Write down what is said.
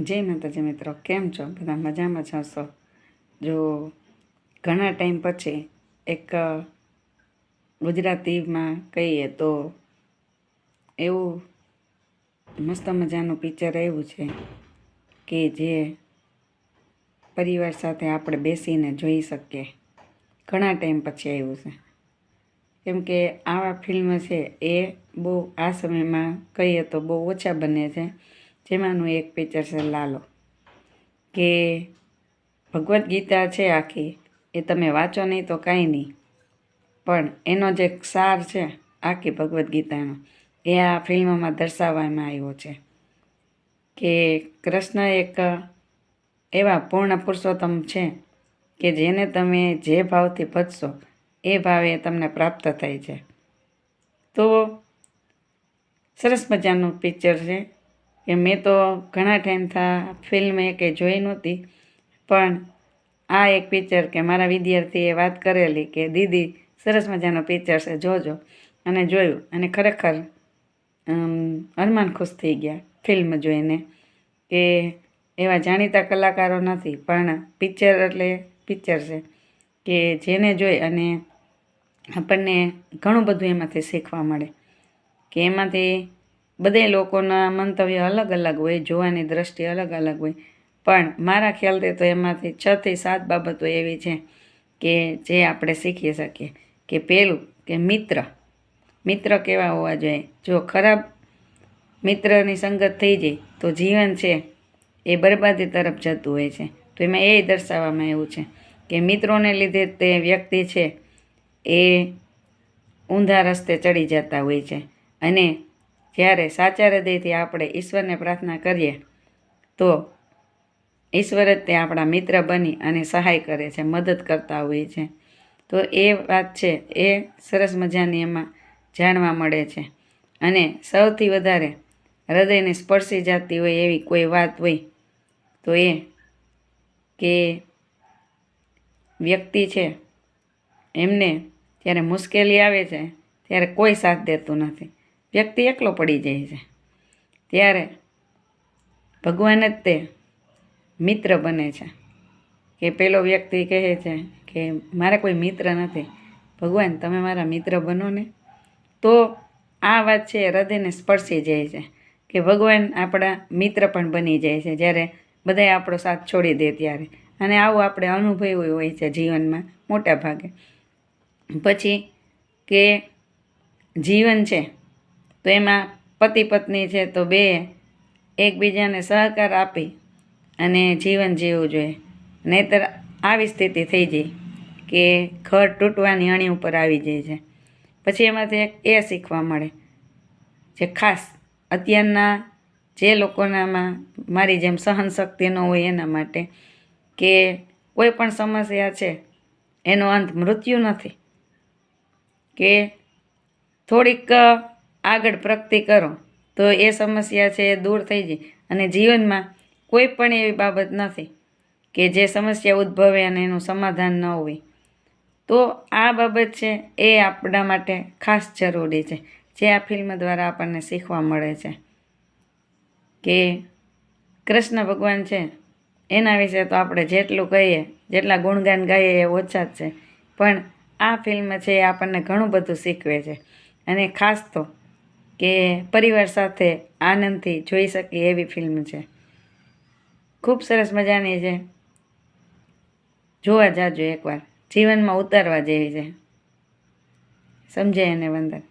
જય માતાજી મિત્રો કેમ છો? બધા મજામાં છો છો જો ઘણા ટાઈમ પછી એક ગુજરાતીમાં કહીએ તો એવું મસ્ત મજાનું પિક્ચર આવ્યું છે કે જે પરિવાર સાથે આપણે બેસીને જોઈ શકીએ. ઘણા ટાઈમ પછી આવ્યું છે. કેમ કે આવા ફિલ્મ છે એ બહુ આ સમયમાં કહીએ તો બહુ ઓછા બને છે. જેમાંનું એક પિક્ચર છે લાલો, કે ભગવદ્ ગીતા છે આખી, એ તમે વાંચો નહીં તો કાંઈ નહીં. પણ એનો જે સાર છે આખી ભગવદ્ ગીતાનો, એ આ ફિલ્મમાં દર્શાવવામાં આવ્યો છે. કે કૃષ્ણ એક એવા પૂર્ણ પુરુષોત્તમ છે કે જેને તમે જે ભાવથી ભજશો, એ ભાવે તમને પ્રાપ્ત થાય છે. તો સરસ મજાનું પિક્ચર છે. કે મેં તો ઘણા ટાઈમ થા ફિલ્મ કે જોઈ નહોતી, પણ આ એક પિક્ચર કે મારા વિદ્યાર્થીએ વાત કરેલી કે દીદી સરસ મજાનો પિક્ચર છે, જોજો. અને જોયું. અને ખરેખર હનુમાન ખુશ થઈ ગયા ફિલ્મ જોઈને કે એવા જાણીતા કલાકારો નથી, પણ પિક્ચર એટલે પિક્ચર છે કે જેને જોઈ અને આપણને ઘણું બધું એમાંથી શીખવા મળે. કે એમાંથી બધે લોકોના મંતવ્ય અલગ અલગ હોય, જોવાની દ્રષ્ટિ અલગ અલગ હોય. પણ મારા ખ્યાલથી તો એમાંથી છ થી સાત બાબતો એવી છે કે જે આપણે શીખી શકીએ. કે પહેલું કે મિત્ર. મિત્ર કેવા હોવા જોઈએ? જો ખરાબ મિત્રની સંગત થઈ જાય, તો જીવન છે એ બરબાદી તરફ જતું હોય છે. તો એમાં એ દર્શાવવામાં એવું છે કે મિત્રોને લીધે તે વ્યક્તિ છે એ ઊંધા રસ્તે ચડી જતા હોય છે. અને જ્યારે સાચા હૃદયથી આપણે ઈશ્વરને પ્રાર્થના કરીએ, તો ઈશ્વર જ તે આપણા મિત્ર બની અને સહાય કરે છે, મદદ કરતા હોય છે. તો એ વાત છે, એ સરસ મજાની એમાં જાણવા મળે છે. અને સૌથી વધારે હૃદયને સ્પર્શી જતી હોય એવી કોઈ વાત હોય, તો એ કે વ્યક્તિ છે, એમને જ્યારે મુશ્કેલી આવે છે, ત્યારે કોઈ સાથ દેતું નથી. વ્યક્તિ એકલો પડી જાય છે. ત્યારે ભગવાન જ તે મિત્ર બને છે. કે પેલો વ્યક્તિ કહે છે કે મારે કોઈ મિત્ર નથી. ભગવાન, તમે મારા મિત્ર બનો ને. તો આ વાત છે હૃદયને સ્પર્શી જાય છે કે ભગવાન આપણા મિત્ર પણ બની જાય છે જ્યારે બધાય આપણો સાથ છોડી દે ત્યારે. અને આવું આપણે અનુભવ્યું હોય છે જીવનમાં મોટા ભાગે પછી કે જીવન છે તો એમાં પતિ પત્ની છે તો બે એકબીજાને સહકાર આપી અને જીવન જીવવું જોઈએ. નહીતર આવી સ્થિતિ થઈ જાય કે ઘર તૂટવાની અણી ઉપર આવી જાય છે. પછી એમાંથી એ શીખવા મળે જે ખાસ અત્યારના જે લોકોનામાં મારી જેમ સહનશક્તિ ન હોય એના માટે કે કોઈ પણ સમસ્યા છે એનો અંત મૃત્યુ નથી. કે થોડીક આગળ પ્રગતિ કરો, તો એ સમસ્યા છે એ દૂર થઈ જાય. અને જીવનમાં કોઈ પણ એવી બાબત નથી કે જે સમસ્યા ઉદ્ભવે અને એનું સમાધાન ન હોય. તો આ બાબત છે એ આપણા માટે ખાસ જરૂરી છે, જે આ ફિલ્મ દ્વારા આપણને શીખવા મળે છે કે કૃષ્ણ ભગવાન છે, એના વિશે તો આપણે જેટલું કહીએ, જેટલા ગુણગાન ગાઈએ એ ઓછા જ છે. પણ આ ફિલ્મ છે એ આપણને ઘણું બધું શીખવે છે. અને ખાસ તો કે પરિવાર સાથે આનંદથી જોઈ શકીએ એવી ફિલ્મ છે. ખૂબ સરસ મજાની છે. જોવા જાજો એકવાર. જીવનમાં ઉતારવા જેવી છે. સમજે અને વંદન.